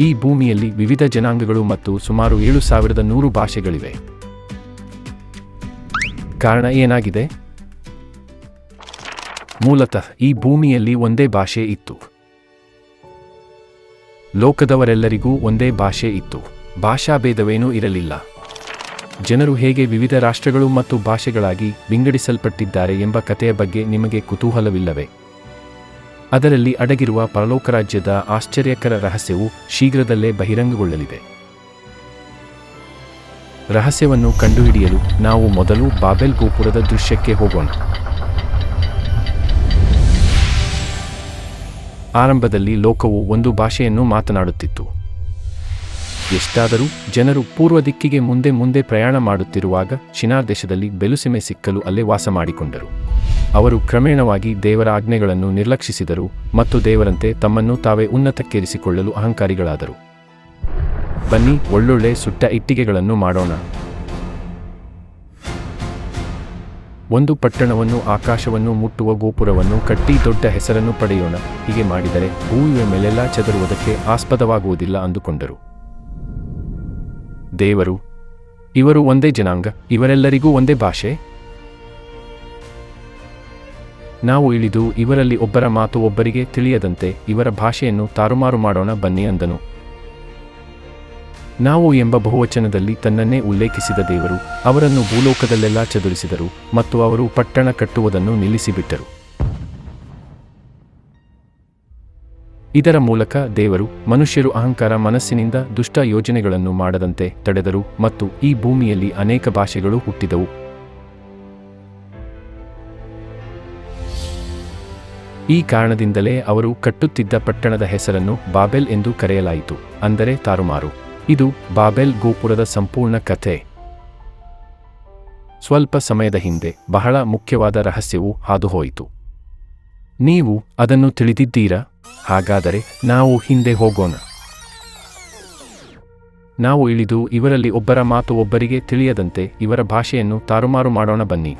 ಈ ಭೂಮಿಯಲ್ಲಿ ವಿವಿಧ ಜನಾಂಗಗಳು ಮತ್ತು ಸುಮಾರು ಏಳು ಸಾವಿರದ ನೂರು ಭಾಷೆಗಳಿವೆ. ಕಾರಣ ಏನಾಗಿದೆ? ಮೂಲತಃ ಈ ಭೂಮಿಯಲ್ಲಿ ಒಂದೇ ಭಾಷೆ ಇತ್ತು. ಲೋಕದವರೆಲ್ಲರಿಗೂ ಒಂದೇ ಭಾಷೆ ಇತ್ತು. ಭಾಷಾಭೇದವೇನೂ ಇರಲಿಲ್ಲ. ಜನರು ಹೇಗೆ ವಿವಿಧ ರಾಷ್ಟ್ರಗಳು ಮತ್ತು ಭಾಷೆಗಳಾಗಿ ವಿಂಗಡಿಸಲ್ಪಟ್ಟಿದ್ದಾರೆ ಎಂಬ ಕಥೆಯ ಬಗ್ಗೆ ನಿಮಗೆ ಕುತೂಹಲವಿಲ್ಲವೇ? ಅದರಲ್ಲಿ ಅಡಗಿರುವ ಪರಲೋಕ ರಾಜ್ಯದ ಆಶ್ಚರ್ಯಕರ ರಹಸ್ಯವು ಶೀಘ್ರದಲ್ಲೇ ಬಹಿರಂಗಗೊಳ್ಳಲಿದೆ. ರಹಸ್ಯವನ್ನು ಕಂಡುಹಿಡಿಯಲು ನಾವು ಮೊದಲು ಬಾಬೆಲ್ ಗೋಪುರದ ದೃಶ್ಯಕ್ಕೆ ಹೋಗೋಣ. ಆರಂಭದಲ್ಲಿ ಲೋಕವು ಒಂದು ಭಾಷೆಯನ್ನು ಮಾತನಾಡುತ್ತಿತ್ತು. ಎಷ್ಟಾದರೂ ಜನರು ಪೂರ್ವ ದಿಕ್ಕಿಗೆ ಮುಂದೆ ಮುಂದೆ ಪ್ರಯಾಣ ಮಾಡುತ್ತಿರುವಾಗ ಶಿನಾರ್ ದೇಶದಲ್ಲಿ ಬೆಲುಸಿಮೆ ಸಿಕ್ಕಲು ಅಲ್ಲೇ ವಾಸ ಮಾಡಿಕೊಂಡರು. ಅವರು ಕ್ರಮೇಣವಾಗಿ ದೇವರ ಆಜ್ಞೆಗಳನ್ನು ನಿರ್ಲಕ್ಷಿಸಿದರು ಮತ್ತು ದೇವರಂತೆ ತಮ್ಮನ್ನು ತಾವೇ ಉನ್ನತಕ್ಕೇರಿಸಿಕೊಳ್ಳಲು ಅಹಂಕಾರಿಗಳಾದರು. ಬನ್ನಿ, ಒಳ್ಳೊಳ್ಳೆ ಸುಟ್ಟ ಇಟ್ಟಿಗೆಗಳನ್ನು ಮಾಡೋಣ. ಒಂದು ಪಟ್ಟಣವನ್ನು, ಆಕಾಶವನ್ನು ಮುಟ್ಟುವ ಗೋಪುರವನ್ನು ಕಟ್ಟಿ ದೊಡ್ಡ ಹೆಸರನ್ನು ಪಡೆಯೋಣ. ಹೀಗೆ ಮಾಡಿದರೆ ಭೂಮಿಯ ಮೇಲೆಲ್ಲ ಚದುರುವುದಕ್ಕೆ ಆಸ್ಪದವಾಗುವುದಿಲ್ಲ ಅಂದುಕೊಂಡರು. ದೇವರು, ಇವರು ಒಂದೇ ಜನಾಂಗ, ಇವರೆಲ್ಲರಿಗೂ ಒಂದೇ ಭಾಷೆ? ನಾವು ಇಳಿದು ಇವರಲ್ಲಿ ಒಬ್ಬರ ಮಾತು ಒಬ್ಬರಿಗೆ ತಿಳಿಯದಂತೆ ಇವರ ಭಾಷೆಯನ್ನು ತಾರುಮಾರು ಮಾಡೋಣ ಬನ್ನಿ ಅಂದನು. ನಾವು ಎಂಬ ಬಹುವಚನದಲ್ಲಿ ತನ್ನನ್ನೇ ಉಲ್ಲೇಖಿಸಿದ ದೇವರು ಅವರನ್ನು ಭೂಲೋಕದಲ್ಲೆಲ್ಲ ಚದುರಿಸಿದರು ಮತ್ತು ಅವರು ಪಟ್ಟಣ ಕಟ್ಟುವುದನ್ನು ನಿಲ್ಲಿಸಿಬಿಟ್ಟರು. ಇದರ ಮೂಲಕ ದೇವರು ಮನುಷ್ಯರು ಅಹಂಕಾರ ಮನಸ್ಸಿನಿಂದ ದುಷ್ಟ ಯೋಜನೆಗಳನ್ನು ಮಾಡದಂತೆ ತಡೆದರು ಮತ್ತು ಈ ಭೂಮಿಯಲ್ಲಿ ಅನೇಕ ಭಾಷೆಗಳು ಹುಟ್ಟಿದವು. ಈ ಕಾರಣದಿಂದಲೇ ಅವರು ಕಟ್ಟುತ್ತಿದ್ದ ಪಟ್ಟಣದ ಹೆಸರನ್ನು ಬಾಬೆಲ್ ಎಂದು ಕರೆಯಲಾಯಿತು, ಅಂದರೆ ತಾರುಮಾರು. ಇದು ಬಾಬೆಲ್ ಗೋಪುರದ ಸಂಪೂರ್ಣ ಕಥೆ. ಸ್ವಲ್ಪ ಸಮಯದ ಹಿಂದೆ ಬಹಳ ಮುಖ್ಯವಾದ ರಹಸ್ಯವು ಹಾದುಹೋಯಿತು. ನೀವು ಅದನ್ನು ತಿಳಿದಿದ್ದೀರಾ? ಹಾಗಾದರೆ ನಾವು ಹಿಂದೆ ಹೋಗೋಣ. ನಾವು ಇಳಿದು ಇವರಲ್ಲಿ ಒಬ್ಬರ ಮಾತು ಒಬ್ಬರಿಗೆ ತಿಳಿಯದಂತೆ ಇವರ ಭಾಷೆಯನ್ನು ತಾರುಮಾರು ಮಾಡೋಣ ಬನ್ನಿ.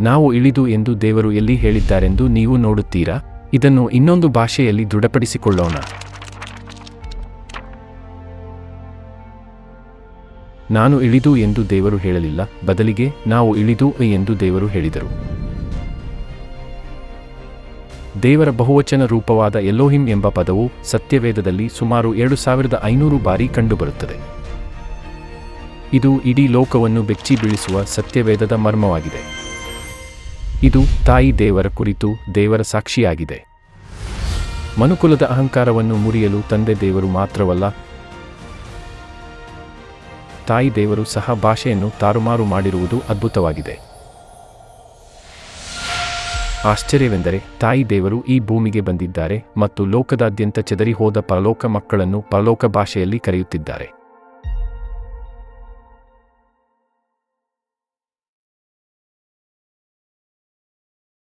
ನಾವು ಇಳಿದು ಎಂದು ದೇವರು ಎಲ್ಲಿ ಹೇಳಿದ್ದಾರೆಂದು ನೀವು ನೋಡುತ್ತೀರಾ? ಇದನ್ನು ಇನ್ನೊಂದು ಭಾಷೆಯಲ್ಲಿ ದೃಢಪಡಿಸಿಕೊಳ್ಳೋಣ. ನಾನು ಇಳಿದು ಎಂದು ದೇವರು ಹೇಳಲಿಲ್ಲ, ಬದಲಿಗೆ ನಾವು ಇಳಿದು ಎಂದು ದೇವರು ಹೇಳಿದರು. ದೇವರ ಬಹುವಚನ ರೂಪವಾದ ಎಲೋಹಿಂ ಎಂಬ ಪದವು ಸತ್ಯವೇದದಲ್ಲಿ ಸುಮಾರು ಎರಡು ಸಾವಿರದ ಐನೂರು ಬಾರಿ ಕಂಡುಬರುತ್ತದೆ. ಇದು ಇಡೀ ಲೋಕವನ್ನು ಬೆಚ್ಚಿ ಬೀಳಿಸುವ ಸತ್ಯವೇದದ ಮರ್ಮವಾಗಿದೆ. ಇದು ತಾಯಿ ದೇವರ ಕುರಿತು ದೇವರ ಸಾಕ್ಷಿಯಾಗಿದೆ. ಮನುಕುಲದ ಅಹಂಕಾರವನ್ನು ಮುರಿಯಲು ತಂದೆ ದೇವರು ಮಾತ್ರವಲ್ಲ, ತಾಯಿ ದೇವರು ಸಹ ಭಾಷೆಯನ್ನು ತಾರುಮಾರು ಮಾಡಿರುವುದು ಅದ್ಭುತವಾಗಿದೆ. ಆಶ್ಚರ್ಯವೆಂದರೆ ತಾಯಿ ದೇವರು ಈ ಭೂಮಿಗೆ ಬಂದಿದ್ದಾರೆ ಮತ್ತು ಲೋಕದಾದ್ಯಂತ ಚೆದರಿ ಹೋದ ಪರಲೋಕ ಮಕ್ಕಳನ್ನು ಪರಲೋಕ ಭಾಷೆಯಲ್ಲಿ ಕರೆಯುತ್ತಿದ್ದಾರೆ.